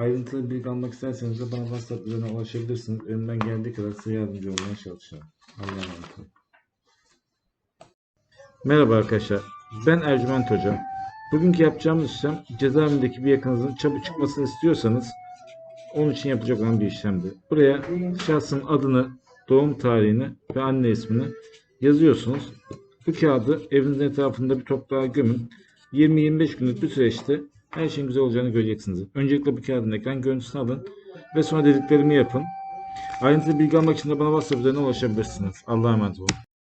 Ayrıntılı bilgi almak isterseniz de bana WhatsApp üzerinden ulaşabilirsiniz. Elimden geldiği kadar size yardımcı olmaya çalışacağım. Allah'a emanet olun. Merhaba arkadaşlar. Ben Ercüment Hoca. Bugünkü yapacağımız işlem cezaevindeki bir yakınızın çabuk çıkmasını istiyorsanız onun için yapacak olan bir işlemdi. Buraya şahsın adını, doğum tarihini ve anne ismini yazıyorsunuz. Bu kağıdı evinizin etrafında bir toprağa gömün. 20-25 günlük bir süreçte her şeyin güzel olacağını göreceksiniz. Öncelikle bu kağıdın ekran görüntüsünü alın ve sonra dediklerimi yapın. Ayrıntılı bilgi almak için de bana WhatsApp üzerinden ulaşabilirsiniz. Allah'a emanet olun.